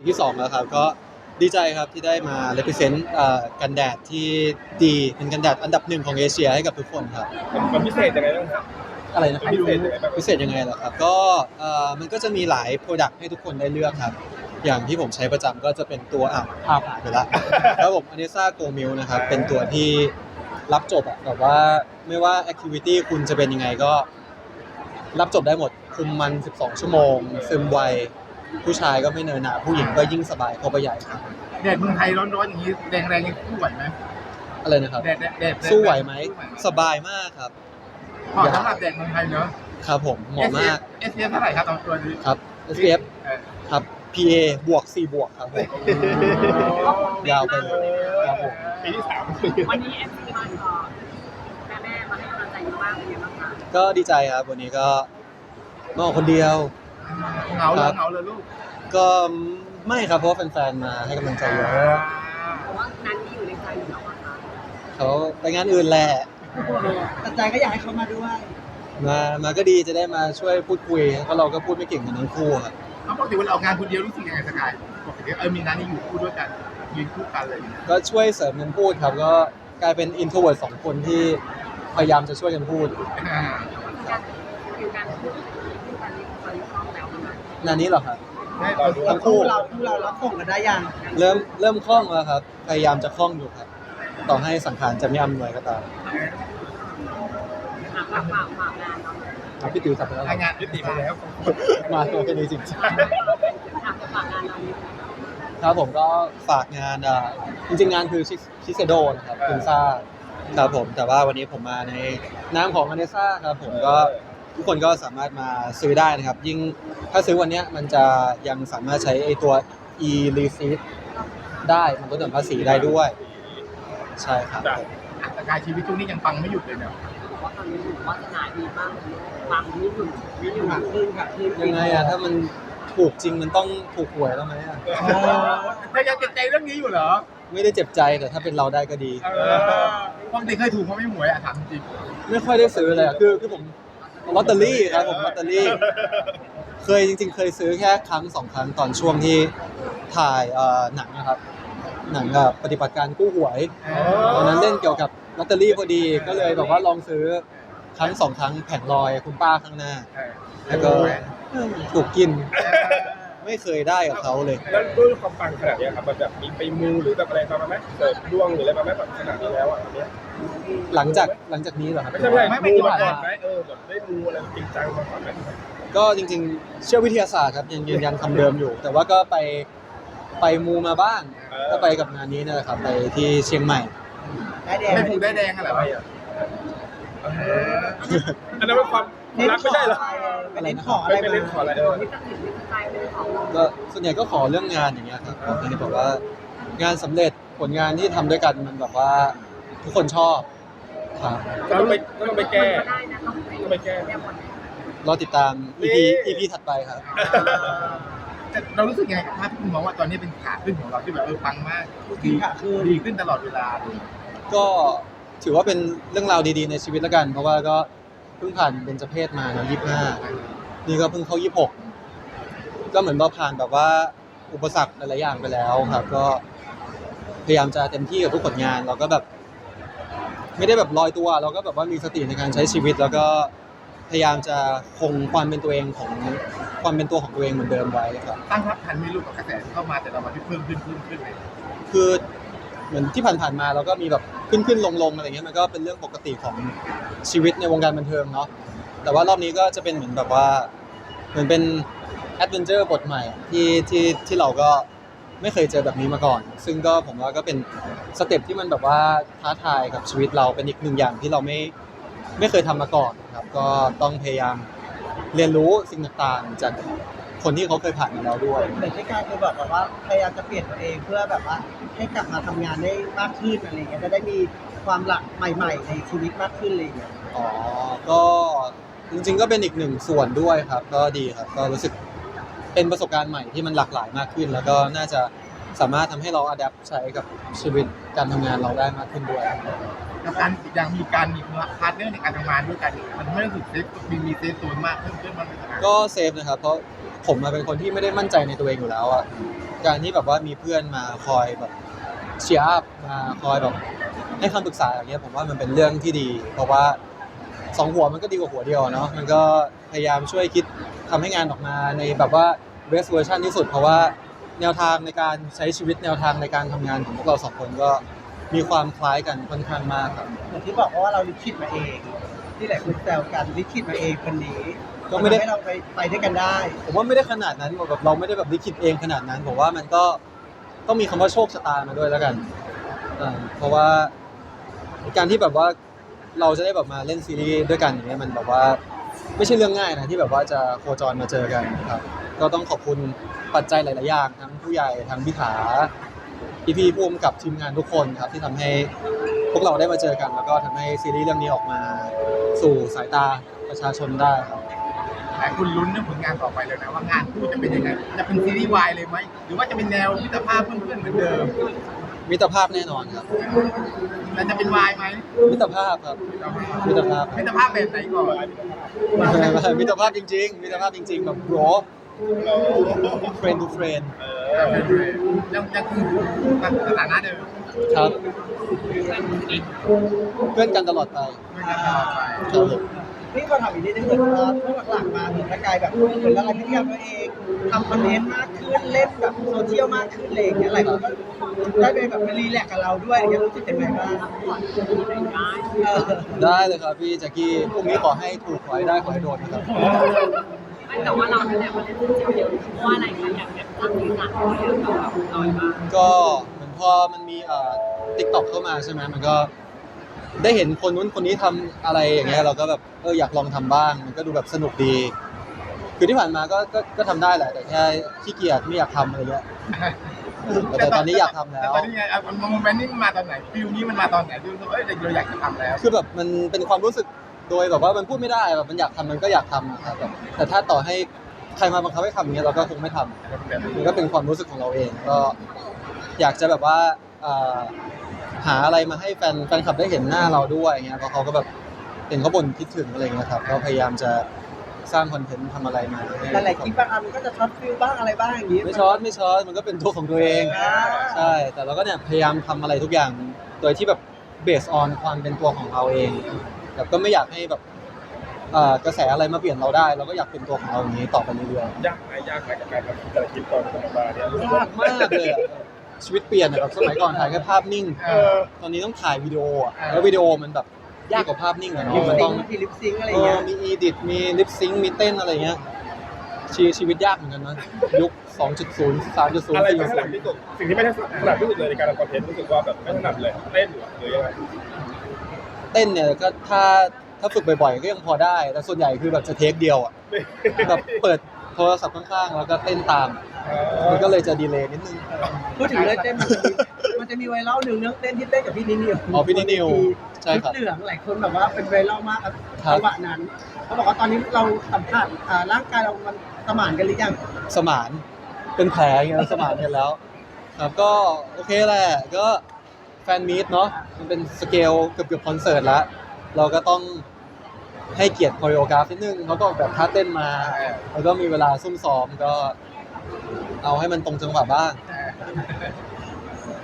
ปีที่สองแล้วครับก็ดีใจครับที่ได้มา represent เอ่อกันแดดที่ดีเป็นกันแดดอันดับหนึ่งของเอเชียให้กับทุกคนครับ มันพิเศษยังไงบ้างครับ อะไรนะครับพิเศษยังไงบ้าง พิเศษยังไงเหรอครับก็เอ่อมันก็จะมีหลาย Product ให้ทุกคนได้เลือกครับ อย่างที่ผมใช้ประจำก็จะเป็นตัวอะภาพผ่านไปละแล้วผมอเนซ่าโกมิลนะครับเป็นตัวที่รับจบอะแบบว่าไม่ว่า Activity คุณจะเป็นยังไงก็ รับจบได้หมดคุมมัน 12 ชั่วโมง ซึมไว ผู้ชายก็ไม่เนินหนาผู้หญิงก็ยิ่งสบายเข้าไปใหญ่ครับแดดเมืองไทยร้อนๆอย่างนี้แรงๆยังสู้ไหวไหมอะไรนะครับแดดแดดแดดสู้ไหวไหมสบายมากครับเหมาะสำหรับแดดเมืองไทยเนอะ ครับผมเหมาะมากเอสเอเท่าไหร่ครับตอนตัวนี้ครับ SPF เออครับ PA บวก4บวกครับผมยาวไปเลยครับผมปีที่สามวันนี้เอฟซีมาขอแม่แม่ๆมาให้กำลังใจเยอะมากเป็นยังไงบ้างคะก็ดีใจครับวันนี้ก็มาออกคนเดียว เหงาเลยเหงาเลยลูกก็ไม่ครับเพราะว่าแฟนๆมาให้กำลังใจเยอะแต่ว่านั้นที่อยู่ในใจอยู่แล้วอะคะเขาไปงานอื่นแหละ แต่ใจก็อยากให้เขามาด้วย มามาก็ดีจะได้มาช่วยพูดคุยเพราะเราก็พูดไม่เก่งกันทั้งคู่ครับเขาปกติเวลาออกงานคนเดียวรู้สึกยังไงสกายปกติเออมีนั้นนี่อยู่คู่ด้วยกันยืนคู่กันเลยเนี่ยก็ช่วยเสริมกันพูดครับก็กลายเป็นอินโทรเวิร์ดสองคนที่พยายามจะช่วยกันพูด อ่า การคือการพูด งานนี้เหรอครับได้เราดูทั้งคู่ คู่เราคู่เรารับส่งกันได้ยังเริ่มเริ่มคล่องแล้วครับ พยายามจะคล่องอยู่ครับ ต่อให้สังขารจะไม่อำนวยก็ตามฝากฝากฝากฝากงานเราครับพี่ติ๋วสับไปแล้วเหรราอยงานยุติไปแล้วมาตัวแค่นี้จริงฝากฝากงานเรานี้ครับผมก็ฝากงานอ่าจริงๆงานคือชิเซโดนะครับคุณซ่าครับผมแต่ว่าวันนี้ผมมาในนามของอเนซ่าครับผมก็ ทุกคนก็สามารถมาซื้อได้นะครับ ยิ่งถ้าซื้อวันเนี้ยมันจะยังสามารถใช้ไอตัว e receipt ได้มันลดหย่อนภาษีได้ด้วย ใช่ครับจ้ะสกายชีวิตช่วงนี้ยังปังไม่หยุดเลยเนี่ยบอกว่าตอนนี้ถือวาสนาดีมากเลยฟังนี่อยู่นี่อยู่ค่ะขึ้นค่ะขึ้นยังไงอะถ้ามันถูกจริงมันต้องถูกหวยแล้วไหมอะเธอยังติดใจเรื่องนี้อยู่เหรอ ไม่ได้เจ็บใจแต่ถ้าเป็นเราได้ก็ดีเออปกติเคยถูกเขาไม่หวยอะถามจริงไม่ค่อยได้ซื้อเลยอะคือคือผม ลอตเตอรี่ครับผมลอตเตอรี่ เคยจริง ๆ เคยซื้อแค่ครั้งสองครั้งตอนช่วงที่ถ่ายเอ่อหนังนะครับ หนังแบบปฏิบัติการกู้หวยตอนนั้นเล่นเกี่ยวกับลอตเตอรี่พอดีก็เลยแบบว่าลองซื้อครั้งสองครั้งแผงลอยคุณป้าข้างหน้าเออแล้วก็ถูกกิน ไม่เคยได้กับเขาเลย แล้วด้วยความปังขนาดเนี้ยครับมันแบบมีไปมูหรือแบบอะไรมาไหมเสริมดวงหรืออะไรมาไหมแบบขนาดนี้แล้วอะอันเนี้ย หลังจากหลังจากนี้เหรอครับ ไม่ใช่ไม่ใช่มูมาก่อนไหมเออแบบได้มูอะไรจริงจังมาก่อนไหมก็จริงๆ เชื่อวิทยาศาสตร์ครับยังยืนยันคำเดิมอยู่ แต่ว่าก็ไปไปมูมาบ้างก็ไปกับงานนี้เนี่ยแหละครับไปที่เชียงใหม่ ได้แดงไม่ถูกได้แดงกันเหรออะไรอะเอออันนั้นเป็นความรักไม่ใช่เหรอเป็นเล่นขออะไรไม่เป็นเล่นขออะไรเออมีตัดสินมีใจเลยของเราก็ส่วนใหญ่ก็ขอเรื่องงานอย่างเงี้ยครับขอให้แบบว่างานสำเร็จผลงานที่ทำด้วยกันมันแบบว่าทุกคนชอบ ครับ ก็ต้องไปก็ต้องไปแก้ได้นะต้องไปต้องไปแก้แก้บนรอติดตาม EP นี่ EP ถัดไปครับ แต่เรารู้สึกยังไงกับภาพที่คุณมองว่าตอนนี้เป็นขาขึ้นของเราที่แบบเออปังมากขึ้นค่ะขึ้นดีขึ้นตลอดเวลาเลยก็ถือว่าเป็นเรื่องราวดีๆในชีวิตแล้วกัน เพราะว่าก็เพิ่งผ่านเบญจเพศมาเนาะยี่ห้านี่ก็เพิ่งเข้ายี่หกก็เหมือนเราผ่านแบบว่าอุปสรรคหลายๆอย่างไปแล้วครับ ก็พยายามจะเต็มที่กับทุกผลงาน เราก็แบบ ไม่ได้แบบลอยตัว เราก็แบบว่ามีสติในการใช้ชีวิต แล้วก็พยายามจะคงความเป็นตัวเองของความเป็นตัวของตัวเองเหมือนเดิมไว้ครับ ตั้งรับทันไม่รู้กับกระแสที่เข้ามาแต่เรามาที่เพิ่มขึ้นขึ้นขึ้นเลยคือเหมือนที่ผ่านๆมาเราก็มีแบบขึ้นขึ้นลงลงๆอะไรเงี้ยมันก็เป็นเรื่องปกติของชีวิตในวงการบันเทิงเนาะแต่ว่ารอบนี้ก็จะเป็นเหมือนแบบว่าเหมือนเป็นแอดเวนเจอร์บทใหม่ที่ที่ที่เราก็ ไม่เคยเจอแบบนี้มาก่อน ซึ่งก็ผมว่าก็เป็นสเต็ปที่มันแบบว่าท้าทายกับชีวิตเราเป็นอีกหนึ่งอย่างที่เราไม่ไม่เคยทำมาก่อนครับ ก็ต้องพยายามเรียนรู้สิ่งต่างๆจากคนที่เขาเคยผ่านมาแล้วด้วยเหมือนที่การคือแบบว่าพยายามจะเปลี่ยนตัวเองเพื่อแบบว่าให้กลับมาทำงานได้มากขึ้นอะไรเงี้ยจะได้มีความหลักใหม่ๆ ในชีวิตมากขึ้นอะไรเงี้ยอ๋อก็จริงๆก็เป็นอีกหนึ่งส่วนด้วยครับ ก็ดีครับก็รู้สึก เป็นประสบการณ์ใหม่ที่มันหลากหลายมากขึ้น แล้วก็น่าจะสามารถทำให้เราอัดแอปใช้กับชีวิตการทำงานเราได้มากขึ้นด้วยกับการอย่างมีการมีพาร์ทเนอร์ในการทำงานด้วยกันมันไม่รู้สึกเซฟมีมีเซฟโซนมากขึ้นขึ้นมันเป็นยังไงก็เซฟนะครับ เพราะผมมาเป็นคนที่ไม่ได้มั่นใจในตัวเองอยู่แล้วอะการที่แบบว่ามีเพื่อนมาคอยแบบเชียร์อัพมาคอยแบบให้คำปรึกษาอย่างเงี้ยผมว่ามันเป็นเรื่องที่ดี เพราะว่าสองหัวมันก็ดีกว่าหัวเดียวอะเนาะมันก็พยายามช่วยคิดทำให้งานออกมาในแบบว่า best version ที่สุด เพราะว่าแนวทางในการใช้ชีวิตแนวทางในการทำงานของพวกเราสองคนก็มีความคล้ายกันค่อนข้างมากครับ เหมือนที่บอกว่าเราลิขิตมาเอง ที่หลายคนแซวกันลิขิตมาเองคนนี้ก็ไม่ได้ ทำให้เราไปไปด้วยกันได้ผมว่าไม่ได้ขนาดนั้นแบบเราไม่ได้แบบลิขิตเองขนาดนั้นผมว่ามันก็ต้องมีคำว่าโชคชะตามาด้วยแล้วกันอ่าเพราะว่าการที่แบบว่าเราจะได้แบบมาเล่นซีรีส์ด้วยกันอย่างเงี้ยมันแบบว่า ไม่ใช่เรื่องง่ายนะที่แบบว่าจะโคจรมาเจอกันครับ ก็ต้องขอบคุณปัจจัยหลาย ๆ อย่างทั้งผู้ใหญ่ทั้งพี่ขาพี่พี่ๆผู้กำกับทีมงานทุกคนครับ ที่ทำให้พวกเราได้มาเจอกัน แล้วก็ทำให้ซีรีส์เรื่องนี้ออกมาสู่สายตาประชาชนได้ครับหลายคนลุ้นเรื่องผลงานต่อไปเลยนะว่างานคู่จะเป็นยังไงจะเป็นซีรีส์วายเลยไหมหรือว่าจะเป็นแนวมิตรภาพเพื่อนๆเหมือนเดิม มิตรภาพแน่นอนครับแล้วจะเป็นวายไหมมิตรภาพครับ มิตรภาพมิตรภาพแบบไหนก่อนมิตรภาพจริง ๆ มิตรภาพจริง ๆ แบบ bro friend to friend ยังยังคือสถานะเดิมครับเพื่อนกันตลอดไปไม่กันตลอดไปครับผม นี่ก็ทำอีกนิดนึงเหมือนว่าช่วงหลังๆมาเหมือนร่างกายแบบเหมือนละลายพฤติกรรมตัวเองทำคอนเทนต์มากขึ้นเล่นแบบโซเชียลมากขึ้นอะไรอย่างเงี้ยหลายคนก็ได้ไปแบบไปรีแลกซ์กับเราด้วยอย่างเงี้ยรู้สึกยังไงบ้างเออได้เลยครับพี่แจ็คกี้พรุ่งนี้ขอให้ถูกขอให้ได้ขอให้โดนนะครับไม่แต่ว่าเราเนี่ยมันเล่นโซเชียลเยอะเพราะว่าอะไรคะอยากแบบตั้งพื้นฐานเยอะกับแบบเราบ้างก็เหมือนพอมันมีเอ่อทิกตอกเข้ามาใช่ไหมมันก็ ได้เห็นคนนู้นคนนี้ทำอะไรอย่างเงี้ยเราก็แบบเอออยากลองทำบ้างมันก็ดูแบบสนุกดี คือที่ผ่านมาก็ก็ก็ทำได้แหละแต่แค่ขี้เกียจไม่อยากทำอะไรเงี้ยแต่ตอนนี้อยากทำแล้วต่ตอนนี้ไงอะมันโมเมนต์นี้มันมาตอนไหนฟิลนี้มันมาตอนไหนที่รู้สึกว่าเอ้ยเราอยากจะทำแล้ว คือแบบมันเป็นความรู้สึกโดยแบบว่ามันพูดไม่ได้แบบมันอยากทำมันก็อยากทำนะครับแบบแต่ถ้าต่อให้ใครมาบังคับให้ทำอย่างเงี้ยเราก็คงไม่ทำมันก็เป็นความรู้สึกของเราเองก็อยากจะแบบว่าเอ่อ หาอะไรมาให้แฟนแฟนคลับได้เห็นหน้าเราด้วยอย่างเงี้ยเพราะเขาก็แบบเห็นเขาบ่นคิดถึงอะไรเงี้ยครับก็พยายามจะสร้างคอนเทนต์ทำอะไรมาให้หลายๆคลิปบางอันมันก็จะช็อตฟิลบ้างอะไรบ้างอย่างงี้ไม่ช็อตไม่ช็อตมันก็เป็นตัวของตัวเองอ่าใช่ แต่เราก็เนี่ยพยายามทำอะไรทุกอย่างโดยที่แบบเบสออนความเป็นตัวของเราเองแบบก็ไม่อยากให้แบบเอ่อกระแสอะไรมาเปลี่ยนเราได้ เราก็อยากเป็นตัวของเราอย่างนี้ต่อไปเรื่อยยากไหมยากไหมกับการทำแต่ละคลิปตอนออกมาเนี่ยรู้สึกๆว่ายากมากเลยอะ ชีวิตเปลี่ยนอะแบบสมัยก่อนถ่ายแค่ภาพนิ่ง เออ ตอนนี้ต้องถ่ายวิดีโออะเออ แล้ววิดีโอมันแบบยากกว่าภาพนิ่งอะลิเนาะปมันซิต้องงค์มีลิปซิงค์อะไรเอเงี้อยมีอีดิทมีลิปซิงค์มีเต้นอะไรเงี้ยชีชีวิตยากเหมือนกันนะยุค 2.0 3.0 อะไรไม่ถนัด4.0ที่สุดสิ่งที่ไม่ถนัดที่สุดเลยในการทำคอนเทนต์รู้สึกว่าแบบไม่ถนัดเลยเต้นหรือหรือยังไงเต้นเนี่ยก็ถ้าถ้าฝึกบ่อยๆ ก็ยังพอได้ แต่ส่วนใหญ่คือแบบจะเทคเดียวอะแบบเปิด โทรศัพท์ข้างๆ แล้วก็เต้นตาม มันก็เลยจะดีเลย์นิดนึง พูดถึงเรื่องเต้นมันจะมีมันจะมีไวรัลหนึ่งเรื่องเต้นที่เต้นกับพี่นิวอ๋อพี่นินิวใช่ครับ ชุดเหลืองหลายคนแบบว่าเป็นไวรัลมากครับครับจังหวะนั้นเขาบอกว่าตอนนี้เราสัมผัสอ่าร่างกายเรามันสมานกันหรือยังสมานเป็นแผลอย่างเงี้ยสมานกันแล้ว ครับก็โอเคแหละก็แฟนมีตเนาะมันเป็นสเกลเกือบเกือบๆคอนเสิร์ตแล้ว เราก็ต้อง ให้เกียรติโคโรกราฟนิดนึงเขาก็ออกแบบท่าเต้นมา แล้วก็มีเวลาซุ่มซ้อมก็เอาให้มันตรงจังหวะบ้าง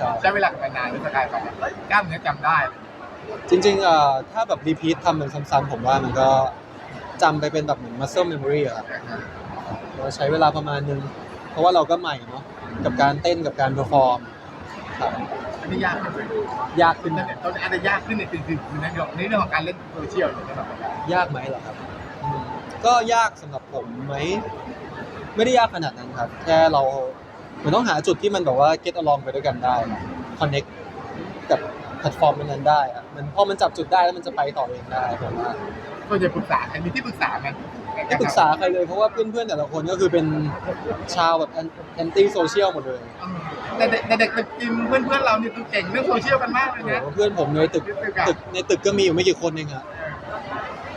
ครับใช้เวลากับนานๆหรือสกายไปเอ้ยกล้ามเนื้อจำได้ จริงๆเอ่อถ้าแบบรีพีททำมันซ้ำๆผมว่ามันก็จำไปเป็นแบบเหมือน muscle memory อะครับเราใช้เวลาประมาณนึง เพราะว่าเราก็ใหม่เนาะกับการเต้นกับการ perform ครับ อันนี้ยากขึ้นเลยยากขึ้น ตอนนี้ตอนนี้อาจจะยากขึ้นในสิ่งที่ในเรื่องในเรื่องของการเล่นโซเชียลอย่างเงี้ยครับยากไหมเหรอครับอืมก็ยากสำหรับผมไหม ไม่ได้ยากขนาดนั้นครับ แค่เราเหมือนต้องหาจุดที่มันแบบว่า get along ไปด้วยกันได้ connect กับแพลตฟอร์มนั้นๆได้อะมันพอมันจับจุดได้แล้วมันจะไปต่อเองได้ผมว่า ก็จะปรึกษาใครมีที่ปรึกษาไหม ไม่ปรึกษาใครเลยเพราะว่าเพื่อนๆแต่ละคนก็คือเป็นชาวแบบแอนตี้โซเชียลหมดเลยแต่เด็กแต่เด็กจริงเพื่อนเพื่อนๆเราเนี่ยคือเก่งเรื่องโซเชียลกันมากเลยโอ้นะโหเพื่อนผมในตึกตึกในตึกก็มีอยู่ไม่กี่คนเองอะ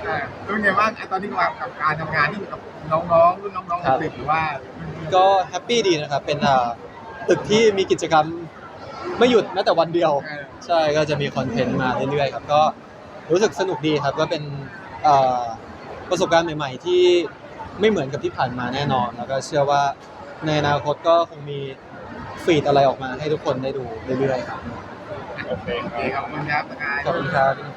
เออเป็นไงบ้างตอนนี้กับการทำงานที่กับน้องๆรุ่นน้องๆเด็กหรือว่า ก็แฮปปี้ดีนะครับเป็นอ่าตึกที่มีกิจกรรมไม่หยุดแม้แต่วันเดียวเออใช่ก็จะมีคอนเทนต์มาเรื่อยๆครับก็รู้สึกสนุกดีครับก็เป็นเอ่อ ประสบการณ์ใหม่ ๆ ที่ไม่เหมือนกับที่ผ่านมาแน่นอน แล้วก็เชื่อว่าในอนาคตก็คงมีฟีดอะไรออกมาให้ทุกคนได้ดูเรื่อยๆครับ โอเคโอคเครับขอบคุณครับสกาย ขอบคุณครับ